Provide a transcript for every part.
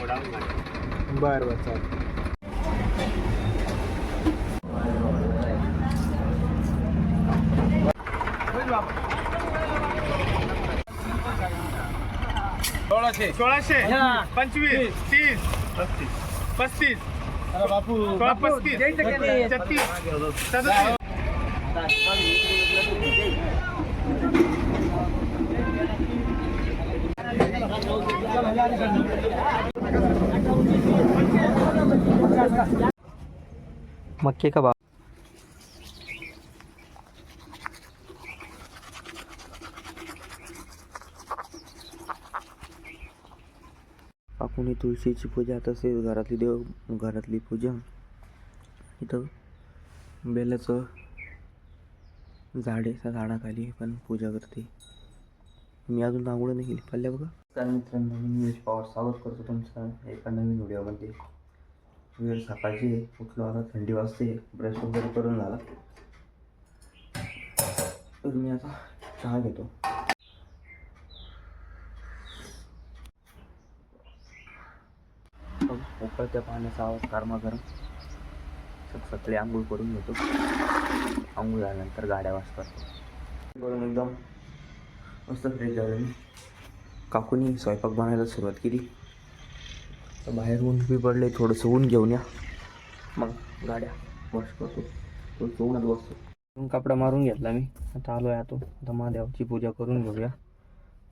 बरं बरं चालेल सोळाशे सोळाशे पंचवीस तीस पस्तीस पस्तीस सोळा पस्तीस छत्तीस सदतीस मक्के का भाव आपण तुळशीची पूजा तसेच घरातली देव घरातली पूजा. इथं बेलाचं झाड आहे झाडाखाली पण पूजा करते. मी अजून आंघोळ नाही केली पाहिल्या बघा. तर मित्रांनो मी पवार स्वागत करतो तुमचं एका नवीन व्हिडिओमध्ये. वेळ सकाळची उठलो आता थंडी वाजते ब्रश वगैरे करून झाला. तर मी आता चहा घेतो. उकळत्या पाण्याचा आवाज कारमा गरम सकाळी आंघोळ करून घेतो. आंघोळ झाल्यानंतर गाड्या वाश करतो करून एकदम. मस्त फ्रेश झालं मी. काकूनी स्वयंपाक बनायला सुरुवात केली. तर बाहेर ऊन बी पडले थोडंसं ऊन घेऊन या. मग गाड्या वॉश करतो. थोडंसं ऊनच बसतो. कपडा मारून घेतला मी. आता आलो आहे आतो आता महादेवाची पूजा करून घेऊया.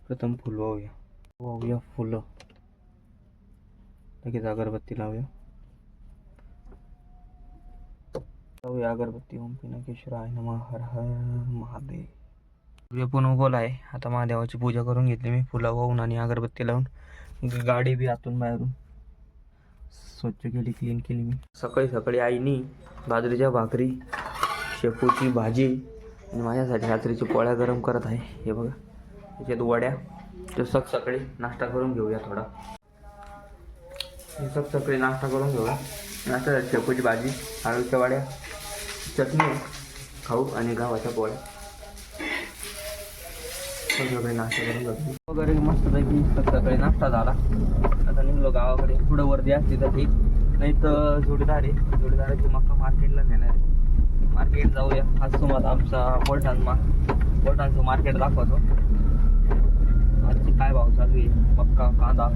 प्रथम फुल वाहूया. वाहूया फुलं. लगेच अगरबत्ती लावूया. लावूया अगरबत्ती. ओम पिनाकेश्वराय नम. हर हर महादेव. सूर्य पण उगवला आहे. आता महादेवाची पूजा करून घेतली मी. फुलं वाहून आणि अगरबत्ती लावून. गाडी बी आतून बाहेरून. स्वच्छ केली क्लीन केली मी. सकाळी सकाळी आईनी बाजरीच्या भाकरी शेपूची भाजी आणि माझ्यासाठी रात्रीची पोळ्या गरम करत आहे. हे बघा त्याच्यात वड्या. तर सक सकाळी नाश्ता करून घेऊया थोडा. हे सक सकाळी नाश्ता करून घेऊया. नाश्ता शेपूची भाजी आळूच्या वड्या चटणी खाऊ आणि गावाच्या पोळ्या. सगळे नाश्ता करून जातो. वगैरे मस्तपैकी सकाळी नाश्ता झाला. आता निघलो गावाकडे. पुढं वर्दी असते तर ठीक नाही तर जोडीदार आहे. जोडीदाराची मक्का मार्केटला नेणार आहे. मार्केट जाऊया. आज तुम्हाला आमचा बोलटान मा बोलटांचं मार्केट दाखवतो. आजची काय भाव चालू आहे? मक्का कांदा.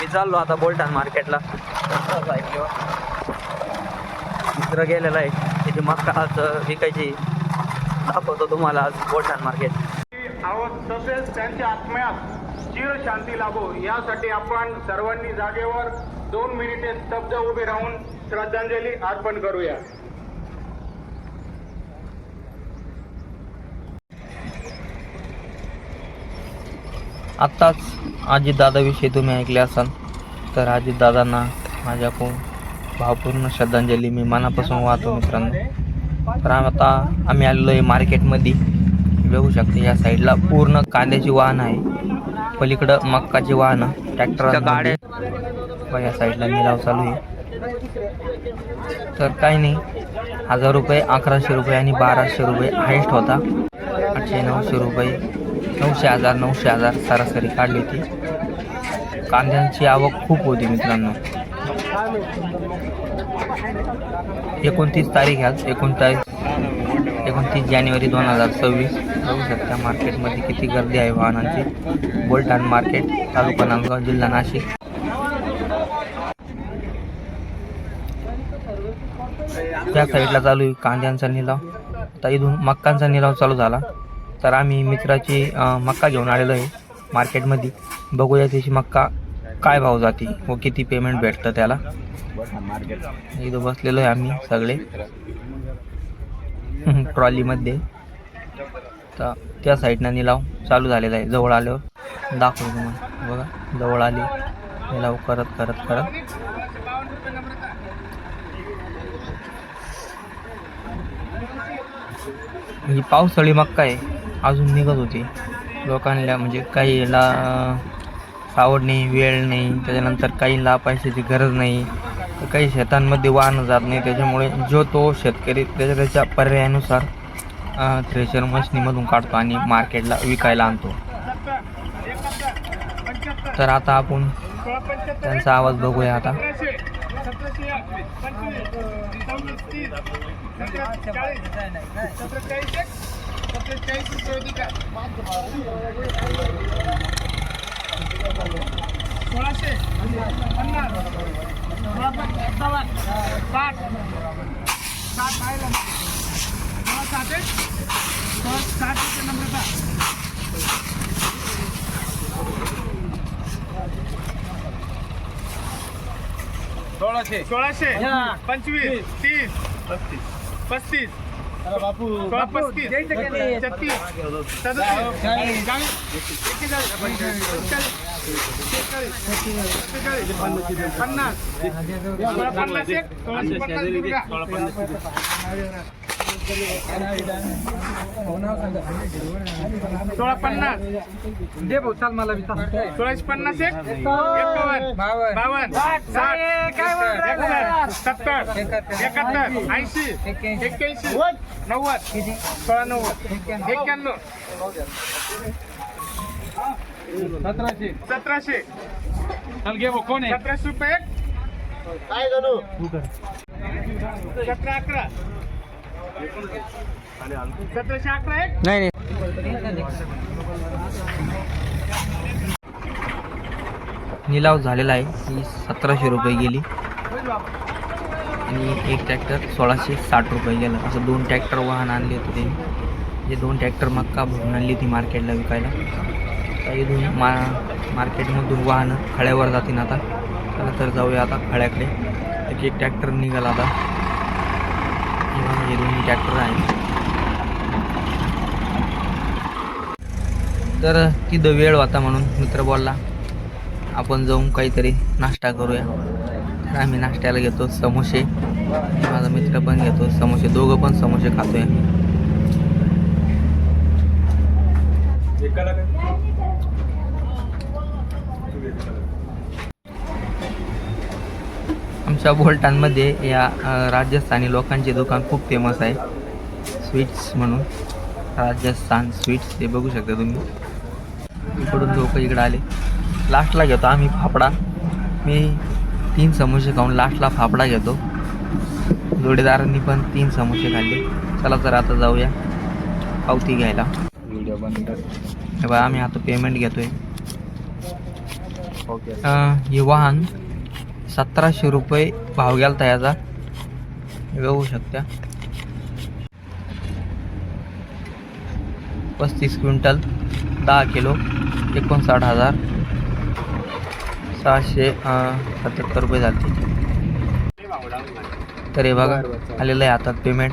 मी चाललो आता बोलटान मार्केटला. दुसरं गेलेलं आहे. तिथे मक्का आज विकायची. दाखवतो तुम्हाला आज बोलटान मार्केट तसेच त्यांच्या आत्म्यात चिर शांती लाभो यासाठी आपण सर्वांनी जागेवर दोन मिनिटे स्तब्ध उभे राहून श्रद्धांजली अर्पण करूया. आत्ताच अजितदादाविषयी तुम्ही ऐकले असाल तर अजितदादांना माझ्याकडून भावपूर्ण श्रद्धांजली मी मनापासून वाहतो मित्रांनो. तर आता आम्ही आलेलो आहे मार्केटमध्ये. बघू शकते या साईडला पूर्ण कांद्याची वाहन आहे. पलीकडं मक्काची वाहनं ट्रॅक्टर गाड्या या साईडला निलाव चालू आहे. तर काही नाही हजार रुपये अकराशे रुपये आणि बाराशे रुपये हायस्ट होता. आठशे नऊशे रुपये नऊशे हजार नऊशे हजार सरासरी काढली होती. कांद्यांची आवक खूप होती मित्रांनो. एकोणतीस तारीख आज एकोणताळीस एकोणतीस जानेवारी दोन हजार सव्वीस. बघू शकता मार्केटमध्ये किती गर्दी आहे वाहनांची. बोलटाण मार्केट तालुका नांदगाव जिल्हा नाशिक. त्या साईडला चालू आहे कांद्यांचा निलाव. आता इथून मक्कांचा निलाव चालू झाला. तर आम्ही मित्राची मक्का घेऊन आलेलो आहे मार्केटमध्ये. बघूया त्याची मक्का काय भाव जाते व किती पेमेंट भेटतं त्याला? इथं बसलेलो आहे आम्ही सगळे. ट्रॉलीमध्ये तर त्या साईडनं निलाव चालू झालेला आहे. जवळ आल्यावर दाखवतो तुम्हाला. बघा जवळ आली. निलाव करत करत करत. ही पावसाळी मक्का आहे. अजून निघत होती. लोकांना म्हणजे काहीला सावड नाही वेळ नाही त्याच्यानंतर काहीला पैशाची गरज नाही तर काही शेतांमध्ये वाहनं जात नाही त्याच्यामुळे जो तो शेतकरी त्याच्या त्याच्या पर्यायानुसार थ्रेशर मशिनीमधून काढतो आणि मार्केटला विकायला आणतो. तर आता आपण त्यांचा आवाज बघूया आता. सोळाशे. पन्नास साठ साठ आहे सोळा साठ आहे सोळा साठ रुपये नम्रता सोळाशे. सोळाशे पंचवीस. तीस. पस्तीस. सोळा पस्तीस छत्तीस सदतीस चाळीस एक्केचाळीस सत्तेचाळीस, पन्नास. पन्नास एक पन्नास. सोळा पन्नास दे भाऊ चाल मला बी चाल. सोळाशे पन्नास एक? एकावन्न. बावन्न. बावन्न. साठ. एकाहत्तर सत्तर. एकाहत्तर. ऐंशी. एक्क्याऐंशी. नव्वद. सोळा नव्वद एक्क्याण्णव. सतराशे. सतराशे. चल घे भाऊ कोण आहे? सतराशे रुपये एक. सतरा अकरा. सतराशे अकरा एक नाही. निलाव झालेला आहे. ही सतराशे रुपये गेली. आणि एक ट्रॅक्टर सोळाशे साठ रुपये गेलं. असं दोन ट्रॅक्टर वाहन आणले होते त्यांनी. जे दोन ट्रॅक्टर मक्का भरून आणली होती मार्केटला विकायला. तर इथून मा मार्केटमधून वाहनं खळ्यावर जातील आता. चला तर जाऊया आता खळ्याकडे. एक एक ट्रॅक्टर निघाला आता. हे बघा, दोन्ही ट्रॅक्टर आहे. तर तिथं वेळ होता म्हणून मित्र बोलला आपण जाऊन काहीतरी नाश्ता करूया. तर आम्ही नाश्त्याला घेतो समोसे. माझा मित्र पण घेतो समोसे. दोघं पण समोसे खातोय. आमच्या बोलटांमध्ये या राजस्थानी लोकांचे दुकान खूप फेमस आहे. स्वीट्स म्हणून. राजस्थान स्वीट्स हे बघू शकता तुम्ही. इकडून लोक इकडे आले. लास्टला घेतो आम्ही फाफडा मी तीन समोसे खाऊन लास्टला फाफडा घेतो. जोडीदारांनी पण तीन समोसे खाल्ले. चला तर आता जाऊया पावती घ्यायला. हे बघा आम्ही आता पेमेंट घेतोय. हे वाहन सतराशे रुपये भाव गेलता याचा. हे बघू शकता. पस्तीस क्विंटल दहा किलो एकोणसाठ हजार सहाशे सत्याहत्तर रुपये झाले. तर हे बघा आलेलं आहे हातात पेमेंट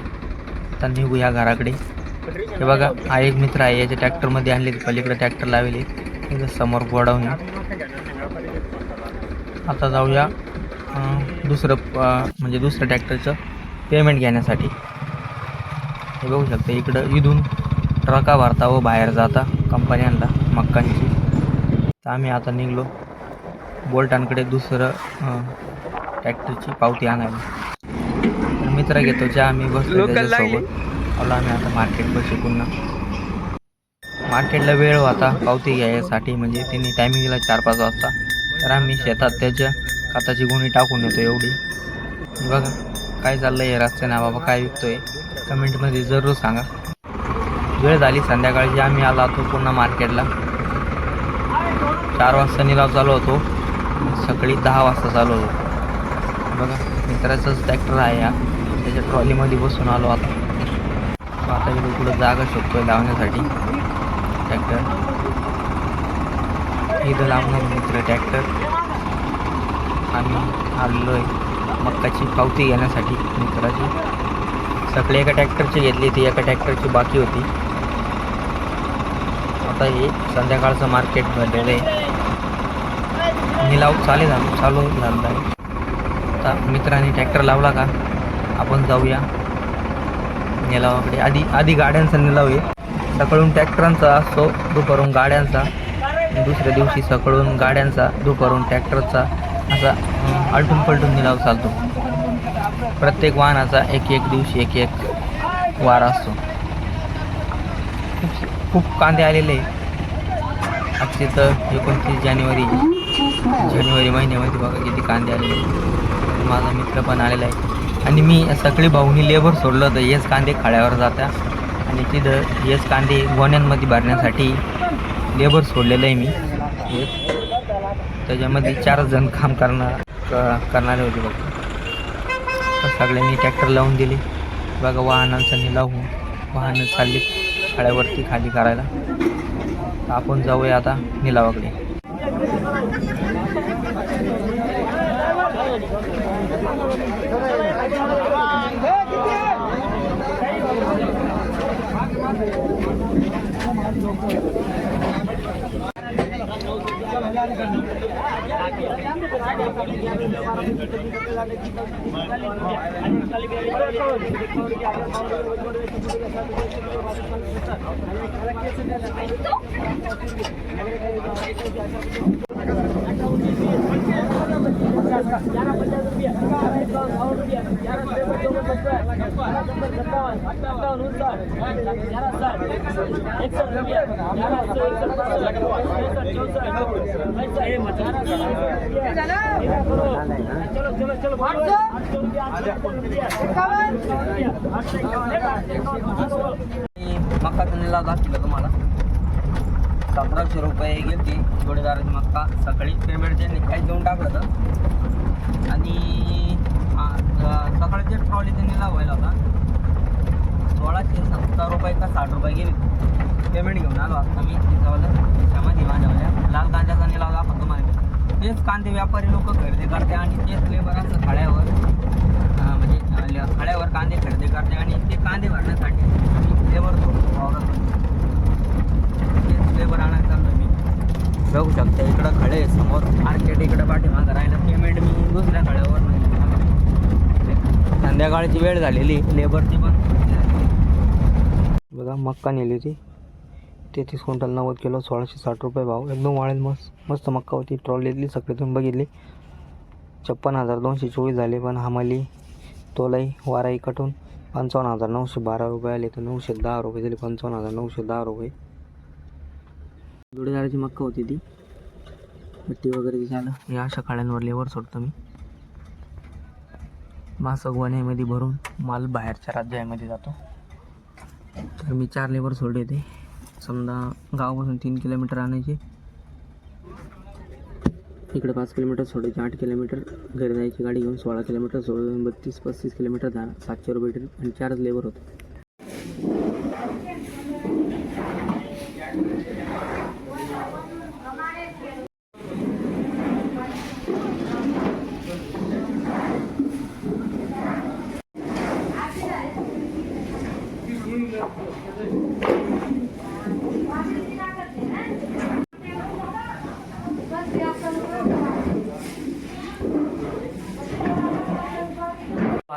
आता निघूया घराकडे. हे बघा हा एक मित्र आहे याच्या ट्रॅक्टरमध्ये आणले पलीकडे ट्रॅक्टर लावले समोर गोडाऊन आता जाऊया. दुसरं म्हणजे दुसरं ट्रॅक्टरचं पेमेंट घेण्यासाठी. हे बघू शकता इकडं इथून ट्रका भरता व बाहेर जाता कंपन्यांना मक्कांची. तर आम्ही आता निघलो. बोल्टांकडे दुसरं ट्रॅक्टरची पावती आणायला. तर मित्र घेतो ज्या आम्ही बसलो त्याच्यासोबत. आलो आम्ही आता मार्केट बसू पुन्हा. मार्केटला वेळ होता पावती घ्यायसाठी म्हणजे त्यांनी टायमिंग दिला चार पाच वाजता. तर आम्ही शेतात त्याच्या खताची गुणी टाकून येतो एवढी. बघा काय चाललंय रस्त्या रस्त्याने बाबा काय विकतोय? कमेंटमध्ये जरूर सांगा. वेळ झाली संध्याकाळची आम्ही आलो होतो पुन्हा मार्केटला चार वाजता निलाव चालू होतो. सकाळी दहा वाजता चालू होतो. बघा मित्राचाच ट्रॅक्टर आहे हा. त्याच्या ट्रॉलीमध्ये बसून आलो आता. आता इकडे कुठं जागा शोधतोय लावण्यासाठी. ट्रॅक्टर इथं लावणार मित्र ट्रॅक्टर आम्ही आलेलो आहे मक्काची पावती घेण्यासाठी मित्राची सगळे एका ट्रॅक्टरची घेतली ती एका ट्रॅक्टरची बाकी होती. आता हे संध्याकाळचं मार्केट भरलेलं आहे. निलाव चालू झालं चालू झालेला आहे. आता मित्राने ट्रॅक्टर लावला का? आपण जाऊया. निलावाकडे. आधी आधी गाड्यांचा निलाव आहे. सकाळून ट्रॅक्टरांचा असतो दुपारून गाड्यांचा. दुसऱ्या दिवशी सकाळून गाड्यांचा दुपारून ट्रॅक्टरचा. असा आलटून पलटून निलाव चालतो. प्रत्येक वाहनाचा एक एक दिवशी एक एक वार असतो. खूप खूप कांदे आलेले. आजचे तर एकोणतीस जानेवारी जानेवारी महिन्यामध्ये बघा किती कांदे आलेले. आहेत. माझा मित्र पण आलेला आहे. आणि मी सकाळी भाऊनी लेबर सोडलं तर हेच कांदे खाड्यावर जात्या. आणि तिथं हेच कांदे गोण्यांमध्ये भरण्यासाठी लेबर सोडलेलं आहे मी. हे त्याच्यामध्ये चार जण काम करणार क- करणारे होते बघ. सगळ्यांनी ट्रॅक्टर लावून दिले. बघा वाहनांचं लावून वाहनं चालली खाड्यावरती खाली करायला. आपण जाऊया आता निलावाकडे. રૂપિયા मक्का मक्काचा निलाव दाखवला तुम्हाला. सतराशे रुपये घेतली जोडीदाराची मक्का. सकाळी पेमेंट त्यांनी काही देऊन टाकलं आणि सकाळी सकाळच्या ट्रॉली त्यांनी लावायला होता. सोळाशे सत्तर रुपये का साठ रुपये गेली. पेमेंट घेऊन आलो आता मी तिथं त्याच्यामध्ये माझ्यावाल्या लाल कांद्याचा निलाव फक्त तुम्हाला तेच कांदे व्यापारी लोक खरेदी करते आणि तेच लेबर असं खाड्यावर म्हणजे अं, खाड्यावर कांदे खरेदी करते आणि ते कांदे भरण्यासाठी लेबर सोडतो वावरात. तेच लेबर आणायला चाललो मी. बघू शकता इकडं खडे समोर. मार्केट इकडं पाठीमागं राहिलं. पेमेंट मी दुसऱ्या खड्यावर संध्याकाळची वेळ झालेली. लेबरची पण बघा मक्का नेली होती. तेहतीस क्विंटल नव्वद किलो सोळाशे साठ रुपये भाव. एकदम वाढेल मस्त मस्त मक्का होती. ट्रॉलीतली सगळी तुम्ही बघितली. छप्पन हजार दोनशे चोवीस झाले पण हमाली तोलाई वाराई कटून पंचावन्न हजार नऊशे बारा रुपये आले तर नऊशे दहा रुपये झाले पंचावन्न हजार नऊशे दहा रुपये. जोडीदाराची मक्का होती ती. पट्टी वगैरे झालं या अशा काळ्यांवर लेवर सोडतो मी. मासक भरून माल बाहेरच्या राज्यामध्ये जातो. तर मी चार लेबर सोडले होते. समजा गावापासून तीन किलोमीटर आणायचे. इकडे पाच किलोमीटर सोडायचे आठ किलोमीटर. घरी जायची गाडी घेऊन सोळा किलोमीटर सोडून बत्तीस पस्तीस किलोमीटर दहा सातशे रुपये आणि चारच लेबर होतं.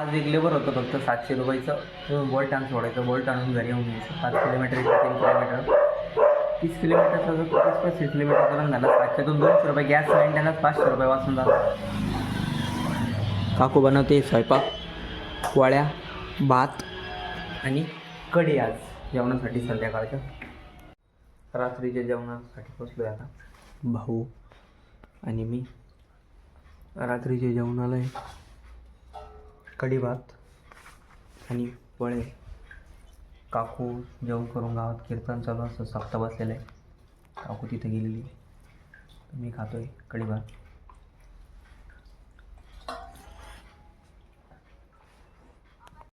आज एक लेबर होतं फक्त सातशे रुपयाचं. बोल्ट आणून सोडायचं. बोल्ट आणून घरी येऊन यायचं. पाच किलोमीटर तीन किलोमीटर तीस किलोमीटरचा जर तीस पस्तीस किलोमीटर करून झाला. सातशेतून दोनशे रुपये गॅस मेंटेनन्स पाचशे रुपये वाचून जातात काकू बनवते स्वयंपाक वळ्या भात आणि कढी आज. जेवणासाठी संध्याकाळच्या रात्रीच्या जेवणासाठी पोचलो आहे आता. भाऊ आणि मी. रात्रीच्या जेवणाला कढीभात कढी भात आणि पोळे काकू जेवण करून गावात कीर्तन चालू असतं सप्ताह बसलेलं आहे. काकू तिथे गेलेली मी खातो कढी भात